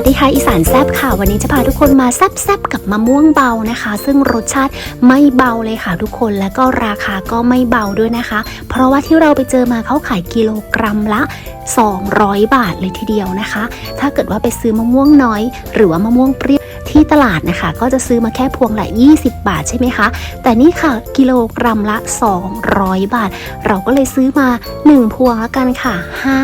วัสดีค่ะอีสานแซบค่ะ วันนี้จะพาทุกคนมาแซบแซบกับมะม่วงเบานะคะ ซึ่งรสชาติไม่เบาเลยค่ะทุกคนและก็ราคาก็ไม่เบาด้วยนะคะ เพราะว่าที่เราไปเจอมาเขาขายกิโลกรัมละ 200 บาทเลยทีเดียวนะคะ ถ้าเกิดว่าไปซื้อมะม่วงน้อย หรือว่ามะม่วงเปรี้ยวที่ตลาดนะคะก็จะซื้อมาแค่พวงละ 20 บาทใช่ไหมคะ แต่นี่ค่ะกิโลกรัมละ 200 บาท เราก็เลยซื้อมา 1 พวงแล้วกันค่ะ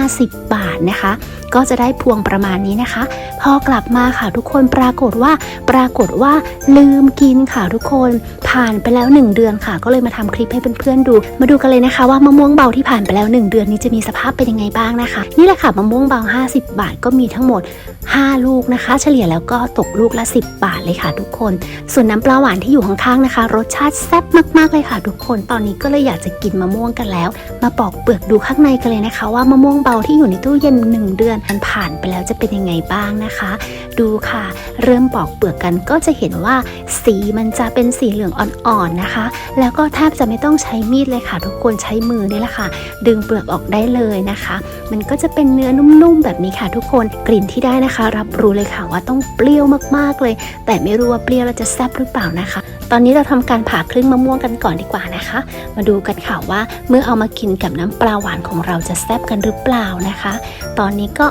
50 บาทนะคะ ก็จะได้พวงประมาณนี้นะคะ พอกลับมาค่ะทุกคนปรากฏว่าปรากฏว่าลืมกินค่ะทุกคนผ่านไปแล้ว 1 เดือนค่ะ ก็เลยมาทำคลิปให้เพื่อนๆดู มาดูกันเลยนะคะ ว่ามะม่วงเบาที่ผ่านไปแล้ว 1 เดือนนี้จะมีสภาพเป็นยังไงบ้างนะคะ นี่แหละค่ะมะม่วงเบา 50 บาทก็มีทั้งหมด 5 ลูกนะคะ เฉลี่ยแล้วก็ตกลูกละ 10 บาทเลยค่ะ ทุกคน ส่วนน้ำปลาหวานที่อยู่ข้างๆนะคะ รสชาติแซ่บมากๆเลยค่ะ ทุกคนตอนนี้ก็เลยอยากจะกินมะม่วงกันแล้ว มาปอกเปลือกดูข้างในกันเลยนะคะ ว่ามะม่วงเบาที่อยู่ในตู้เย็น 1 เดือนมันผ่านไปแล้วจะเป็นยังไงบ้างนะคะ ดูค่ะ เริ่มปอกเปลือกกันก็จะเห็นว่าสีมันจะเป็นสีเหลืองอ่อนๆนะคะ แล้วก็แทบจะไม่ต้องใช้มีดเลยค่ะ ทุกคนใช้มือนี่แหละค่ะ ดึงเปลือกออกได้เลยนะคะ มันก็จะเป็นเนื้อนุ่มๆแบบนี้ค่ะ ทุกคนกลิ่นที่ได้นะคะ รับรู้เลยค่ะว่าต้องเปรี้ยวมากๆเลย แต่ไม่รู้ว่าเปรี้ยวแล้วจะแซ่บหรือเปล่านะคะ ตอนนี้เราทำการผ่าครึ่งมะม่วงกันก่อนดีกว่านะคะ มาดูกันค่ะว่าเมื่อเอามากินกับน้ำปลาหวานของเราจะแซ่บกันหรือเปล่านะคะ ตอนนี้ก็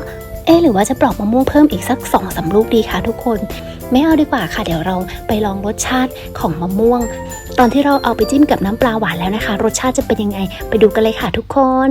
เอ๊หรือว่าจะปลอกมะม่วงเพิ่มอีกสัก2อสาลูกดีคะทุกคน ไม่เอาดีกว่าค่ะ เดี๋ยวเราไปลองรสชาติของมะม่วง ตอนที่เราเอาไปจิ้มกับน้ำปลาหวานแล้วนะคะ รสชาติจะเป็นยังไง ไปดูกันเลยค่ะทุกคน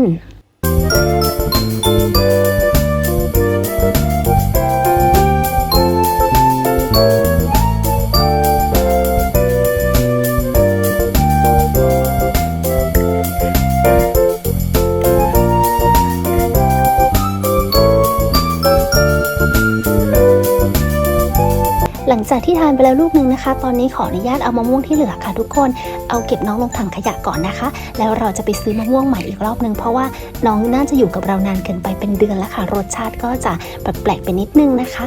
หลังจากที่ทานไปแล้วลูกหนึ่งนะคะ ตอนนี้ขออนุญาตเอามะม่วงที่เหลือค่ะ ทุกคนเอาเก็บน้องลงถังขยะก่อนนะคะ แล้วเราจะไปซื้อมะม่วงใหม่อีกรอบหนึ่งเพราะว่าน้องน่าจะอยู่กับเรานานเกินไปเป็นเดือนแล้วค่ะ รสชาติก็จะแปลกๆไปนิดนึงนะคะ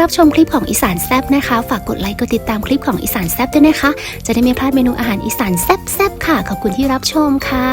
รับชมคลิปของอีสานแซบนะคะ ฝากกดไลค์กดติดตามคลิปของอีสานแซบด้วยนะคะ จะได้ไม่พลาดเมนูอาหารอีสานแซบๆค่ะ ขอบคุณที่รับชมค่ะ